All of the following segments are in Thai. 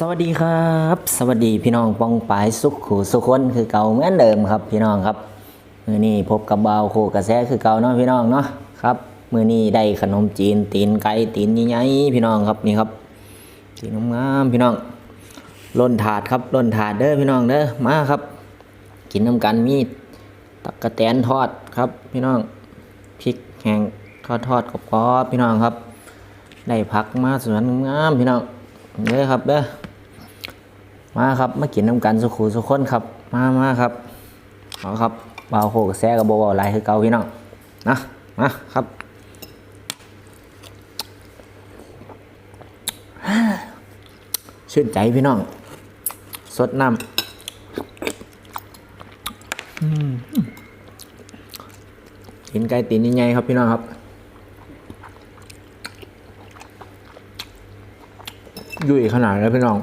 สวัสดีครับ สวัสดีพี่น้องปองปายสุขขูสุขคนคือเก่าเหมือนเดิมครับ พี่น้องครับมือนี้พบกับเบาโคกระแสคือเก่าเนาะพี่น้องเนาะครับมือนี้ได้ขนมจีนตีนไก่ตีนใหญ่ๆพี่น้องครับนี่ครับตีนงามพี่น้องล้นถาดครับล้นถาดเด้อพี่น้องเด้อมาครับ กินน้ำกันมีตักกะแตนทอดครับ พี่น้องพริกแห้งทอดทอดกรอบๆพี่น้องครับ ได้ผักมาสวนงามพี่น้องเด้อครับเด้อ มาครับมากินน้ำกันสุขูสุขคนครับ มามาครับเอาครับเบาโคกแซ่กับโบเบาไลายคือเก่าพี่น้องนะมาครับชื่นใจพี่น้อง สดน้ำอืมกินไก่ตีนใหญ่ครับพี่น้องครับ ยุ่ยขนาดแล้วพี่น้อง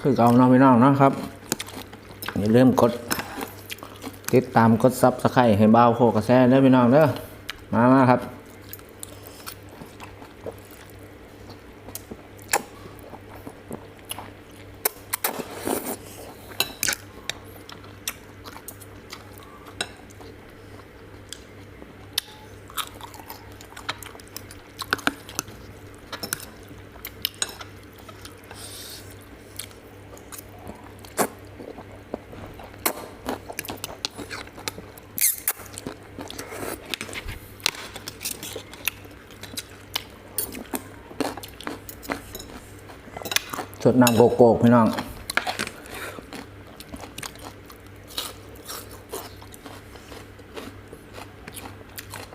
คือเก่าน้องพี่น้องนะครับอย่าลืมกด ติดตามกดซับสไครต์ให้เบาโคกระแสเด้อพี่น้องเด้อมามาครับ สดน้ำโกโก้พี่น้อง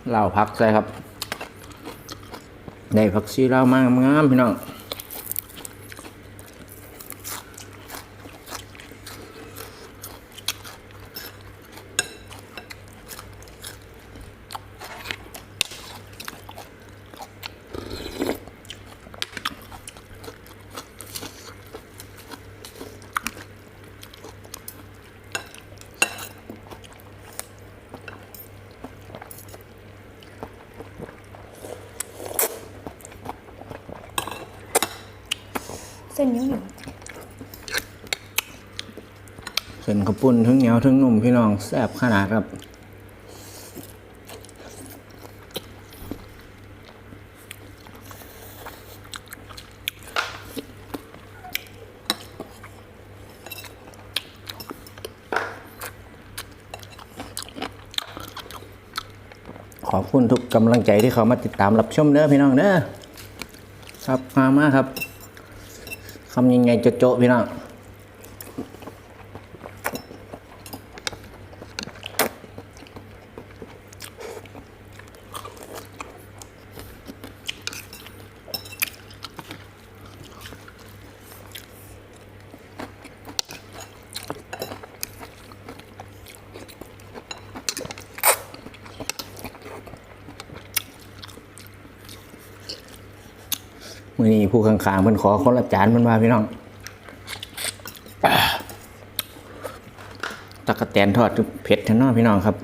เหล่าพักใส่ครับ ได้ผักชีเหล่ามากงามพี่น้อง นเหนียวเหนียวเส้นข้าวปุ้นทั้งเหนียวทั้งนุ่มพี่น้องแซ่บขนาดครับขอบคุณทุกกำลังใจที่เขามาติดตามรับชมเด้อพี่น้องเด้อครับมามาครับ ทำยังไงจะโจะพี่น้อง มื่อนี้ผู้ข้างๆเพิ่นขอคนละจานเพิ่นมาพี่น้องตะกะแตนทอดเผ็ดแท้นอพี่น้องครับ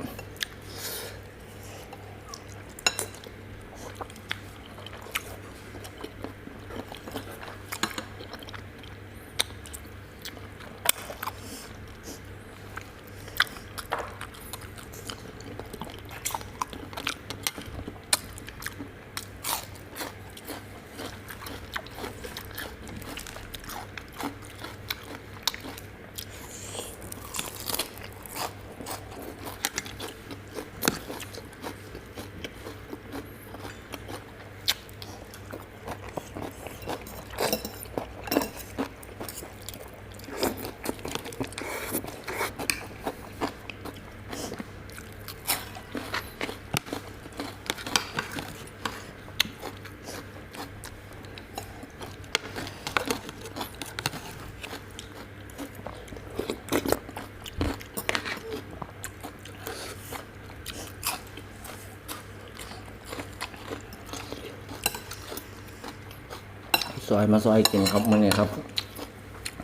ซอยมาซอยกินครับมื่อนี้ครับ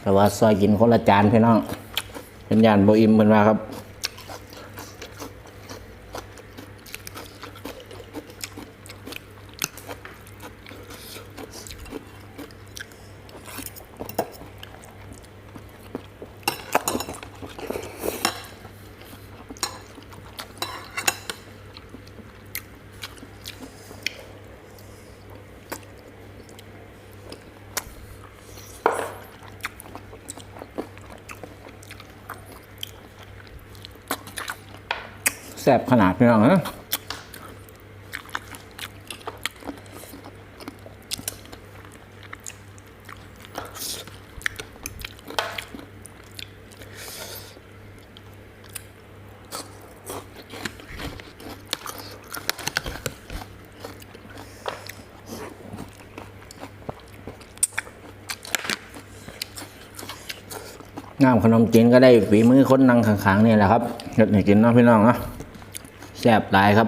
แต่ว่าซอยกินคนละจานพี่น้องเป็นยานโบอิมเป็นว่าครับ ซ่บขนาดพี่น้องนะน้ำขนมจีนก็ได้ฝีมือคนนั่งข้างๆนี่แหละครับเฮ็ดให้กินเนาะพี่น้องเนาะ ซ่บหลายครับ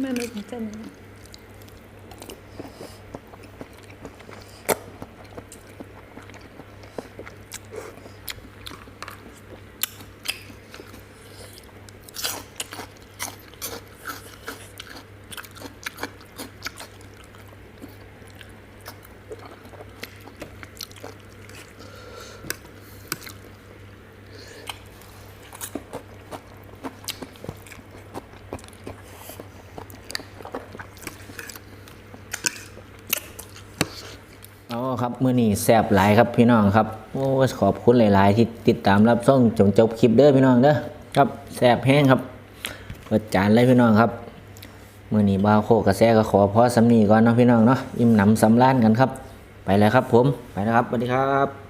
แม่ไม่ถึ ครับมือนี้แซบหลายครับพี่น้องครับโอ้ขอบคุณหลายๆ ที่ติดตามรับชมจนจบคลิปเด้อพี่น้องเด้อครับแซบแห้งครับเปิดจานเลยพี่น้องครับมือนี้บาวโคกระแซก็ขอพอสำนีก่อนเนาะพี่น้องเนาะอิ่มหนำสำรานกันครับ ไปแล้วครับผมไปแล้วครับสวัสดีครับ